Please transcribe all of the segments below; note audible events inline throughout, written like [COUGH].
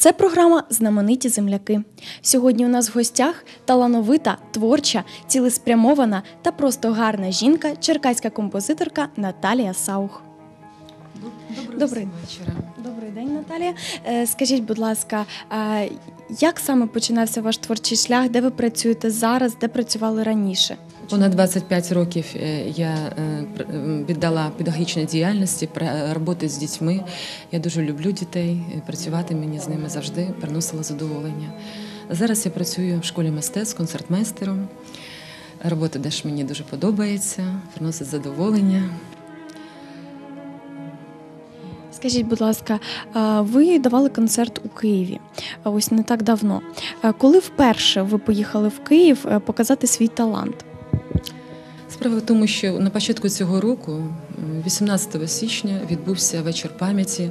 Це програма Знамениті земляки. Сьогодні у нас в гостях талановита, творча, цілеспрямована та просто гарна жінка, черкаська композиторка Наталія Саух. Добрий. вечора. Добрий день, Наталія. Е, Скажіть, будь ласка, як саме починався ваш творчий шлях? Де ви працюєте зараз, де працювали раніше? Понад 25 років е, я е, віддала педагогічній діяльності, роботи з дітьми. Я дуже люблю дітей. е, Працювати мені з ними завжди приносило задоволення. Зараз я працюю в школі мистецтв концертмейстером. Робота теж мені дуже подобається, приносить задоволення. Скажіть, будь ласка, ви давали концерт у Києві ось не так давно. Коли вперше ви поїхали в Київ показати свій талант? Справа в тому, що на початку цього року, 18 січня, відбувся вечір пам'яті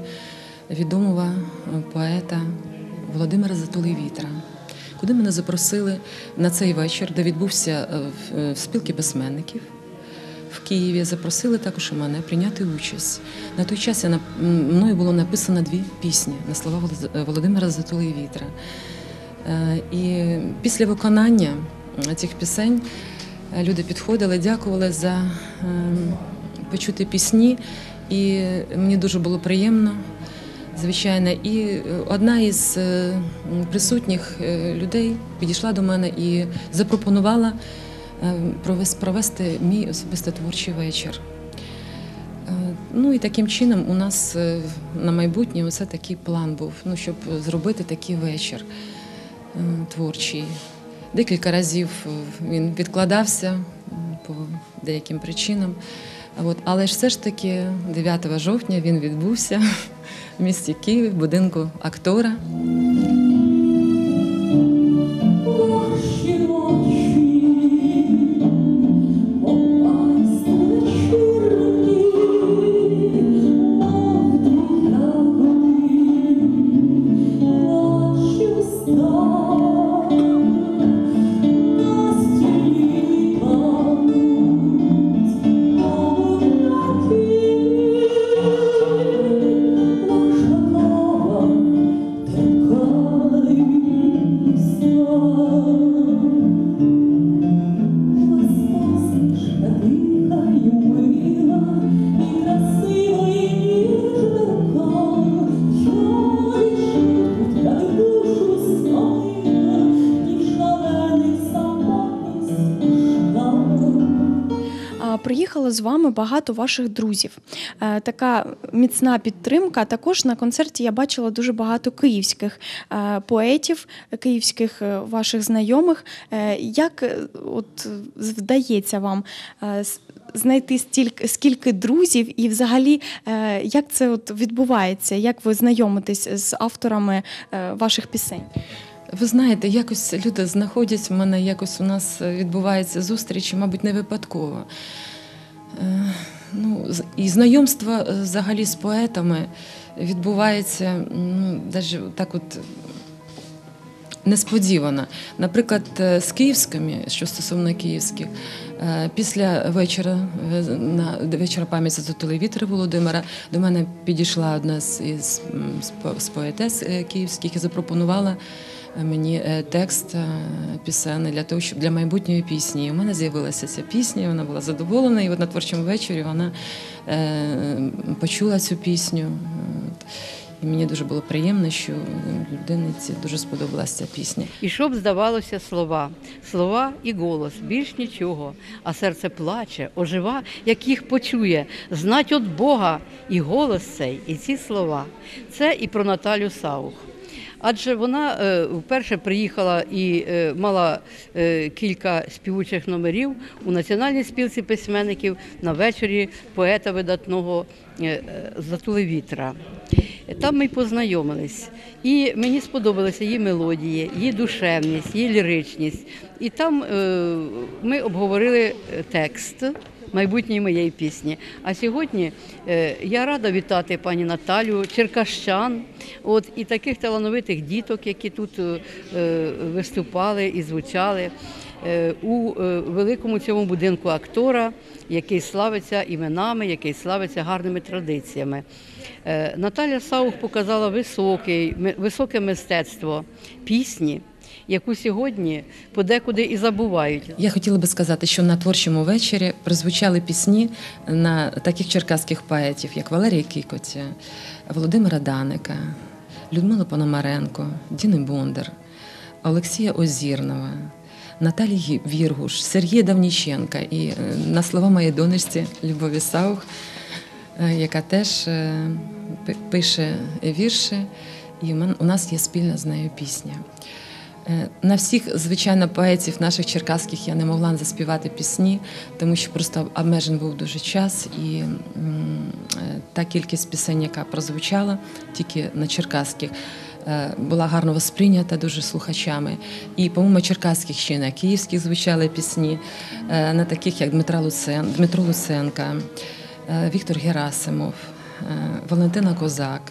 відомого е, поета Володимира Затулий Вітра, куди мене запросили на цей вечір, де відбувся е, в- е, спілки письменників. В Києві запросили також мене прийняти участь. На той час я мною було написано дві пісні на слова Володимира Затулий Вітра. І після виконання цих пісень люди підходили, дякували за ем, почути пісні, і мені дуже було приємно. Звичайно, і е, одна із е, присутніх е, людей підійшла до мене і запропонувала е, провести мій особисто творчий вечір. Ну і таким чином у нас на майбутнє оце такий план був, ну, щоб зробити такий вечір е, творчий. Декілька разів е, він відкладався по деяким причинам. От, але ж все ж таки 9 жовтня він відбувся [LAUGHS] в місті Києві, в будинку актора. З вами багато ваших друзів. Е, Така міцна підтримка. Також на концерті я бачила дуже багато київських е, поетів, київських е, ваших знайомих. Як от вдається вам знайти стільки скільки друзів, і взагалі як це от відбувається? Як ви знайомитесь з авторами ваших пісень? Ви знаєте, якось люди знаходять в мене, якось у нас відбувається зустріч, мабуть, не випадково. Ну, і знайомство е, взагалі з поетами відбувається ну, навіть так от несподівано. Наприклад, е, з київськими, що стосовно київських, після вечора е, на вечора пам'яті Затулий вітер Володимира до мене підійшла одна з із з поетес е, київських і запропонувала е, мені е, текст е, пісенний для того, щоб для майбутньої пісні. У мене з'явилася ця пісня, вона була задоволена. І от на творчому вечорі вона е, почула цю пісню. І мені дуже було приємно, що людині це дуже сподобалася ця пісня. І щоб здавалося слова, слова і голос, більш нічого, а серце плаче, ожива, як їх почує, знать от Бога і голос цей, і ці слова. Це і про Наталю Саух. Адже вона е, вперше приїхала і е, мала е, кілька співучих номерів у національній спілці письменників на вечорі поета видатного Затули вітра. Там ми познайомились. І мені сподобалися її мелодії, її душевність, її ліричність. І там е, ми обговорили е, текст майбутньої моєї пісні. А сьогодні е, я рада вітати пані Наталю, черкащан, от і таких талановитих діток, які тут виступали і звучали. Е, у е, великому цьому будинку актора, який славиться іменами, який славиться гарними традиціями. Е, Наталя Саух показала високий, високе мистецтво пісні, яку сьогодні подекуди і забувають. Я хотіла би сказати, що на творчому вечорі прозвучали пісні на таких черкаських поетів, як Валерія Кікотя, Володимира Даника, Людмила Пономаренко, Діни Бондар, Олексія Озірнова, Наталії Віргуш, Сергія Давніченка і е, на слова моєї донечці Любові Саух, е, яка теж е, пише вірші, і у нас є спільна з нею пісня. На всіх, звичайно, поетів наших черкаських я не могла заспівати пісні, тому що просто обмежений був дуже час, і та кількість пісень, яка прозвучала тільки на черкаських, була гарно восприйнята дуже слухачами. І, по-моєму, черкаських ще на київських звучали пісні, е, на таких як Дмитра Луцен, Дмитро Луценка, е, Віктор Герасимов, е, Валентина Козак.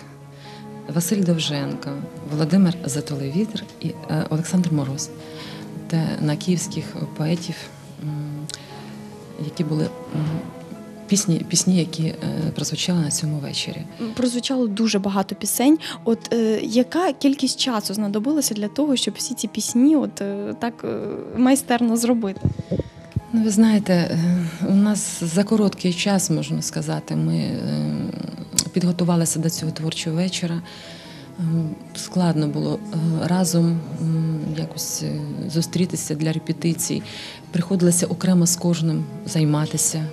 Василь Довженко, Володимир Затолевітер і е, Олександр Мороз. Це на київських поетів, які були пісні, пісні, які е, прозвучали на цьому вечорі. Прозвучало дуже багато пісень. От е, яка кількість часу знадобилася для того, щоб всі ці пісні от е, так е, майстерно зробити? Ну, ви знаєте, е, у нас за короткий час, можна сказати, ми підготувалися до цього творчого вечора. Ем, Складно було разом якось зустрітися для репетицій. Приходилося окремо з кожним займатися.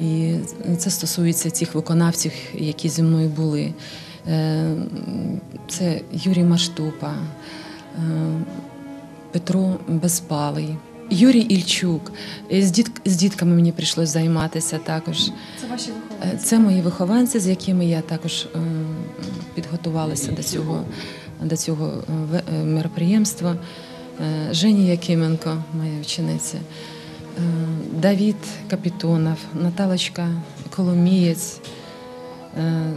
І це стосується цих виконавців, які зі мною були. Е, Це Юрій Маштупа, е, Петро Безпалий, Юрій Ільчук. Е, З, діт, з дітками мені прийшлось займатися також. Це ваші Е, Це мої вихованці, з якими я також підготувалася до цього, до цього мероприємства. Жені Якименко, моя учениця, е, Давід Капітонов, Наталочка Коломієць, е,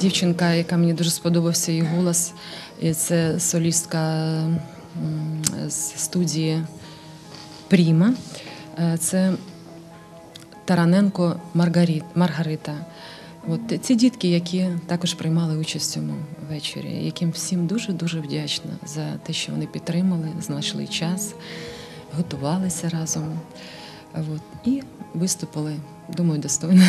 дівчинка, яка мені дуже сподобався її голос. І це солістка з студії Пріма. Е, Це Тараненко Маргарит, Маргарита. От ці дітки, які також приймали участь в цьому вечорі, яким всім дуже дуже вдячна за те, що вони підтримали, знайшли час, готувалися разом. От, і виступили, думаю, достойно.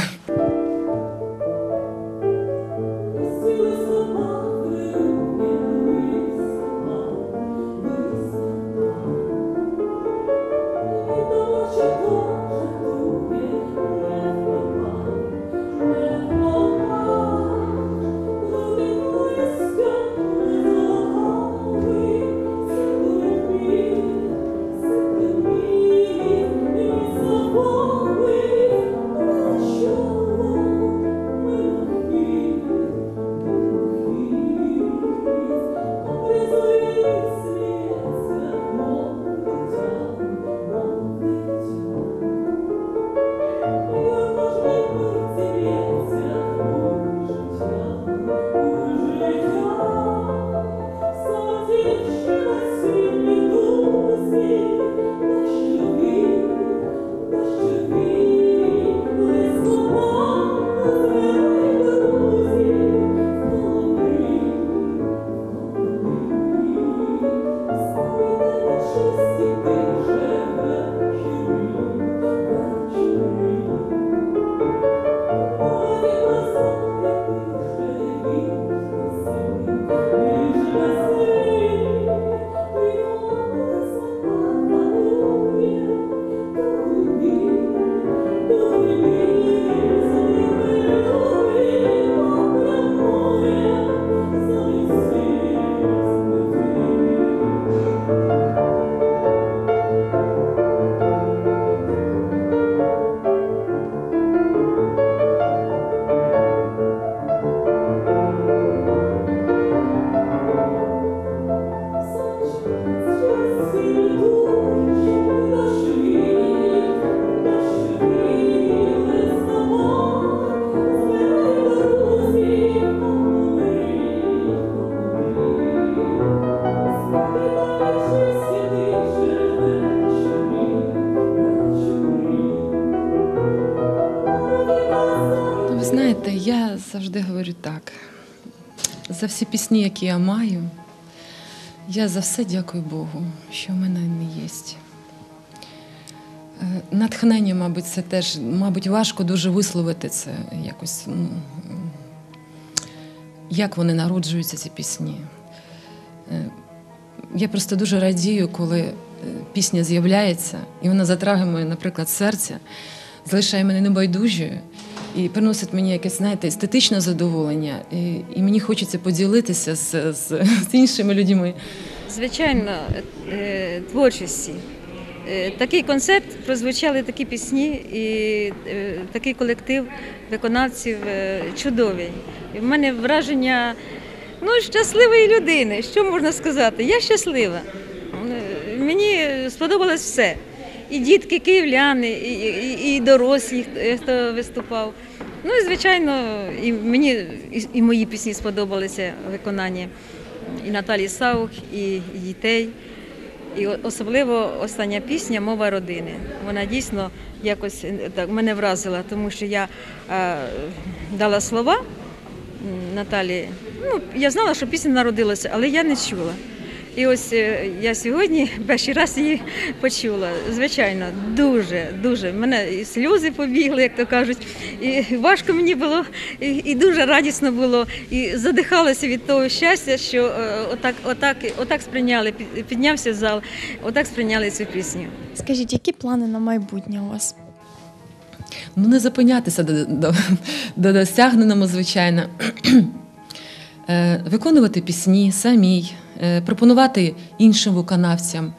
Знаєте, я завжди говорю так. За всі пісні, які я маю, я за все дякую Богу, що в мене не є. Е, Натхнення, мабуть, це теж, мабуть, важко дуже висловити це якось. ну, Як вони народжуються, ці пісні. Е, Я просто дуже радію, коли е, пісня з'являється, і вона затрагує, наприклад, серце, залишає мене небайдужою і приносить мені якесь, знаєте, естетичне задоволення. І, і мені хочеться поділитися з, з, з іншими людьми. Звичайно, е, творчості. Е, Такий концерт прозвучали такі пісні, і е, такий колектив виконавців чудовий. І в мене враження ну, щасливої людини. Що можна сказати? Я щаслива. Мені сподобалось все. І дітки, київляни, і, і, і дорослі, хто виступав. Ну і звичайно, і мені і, і мої пісні сподобалися виконання і Наталі Саух, і дітей. І особливо остання пісня Мова родини. Вона дійсно якось е, так мене вразила, тому що я е, дала слова Наталі. Ну, я знала, що пісня народилася, але я не чула. І ось е, я сьогодні [LAUGHS] перший раз її почула. Звичайно, дуже, дуже. В мене і сльози побігли, як то кажуть. І важко мені було, і, і дуже радісно було, і задихалася від того щастя, що е, отак, отак, отак сприйняли, піднявся зал, отак сприйняли цю пісню. Скажіть, які плани на майбутнє у вас? Ну, не зупинятися до, до, до досягненому, звичайно. [CLEARS THROAT] Е, Виконувати пісні самій, пропонувати іншим виконавцям,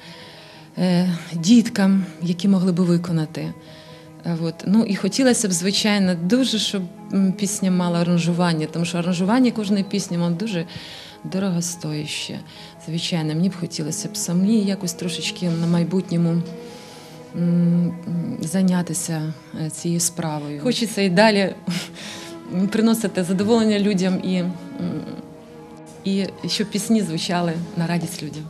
е, діткам, які могли би виконати. Е, От. Ну, і хотілося б, звичайно, дуже, щоб пісня мала аранжування, тому що аранжування кожної пісні воно дуже дорогостояще. Звичайно, мені б хотілося б самі якось трошечки на майбутньому зайнятися е, цією справою. Хочеться і далі приносити задоволення людям і, і щоб пісні звучали на радість людям.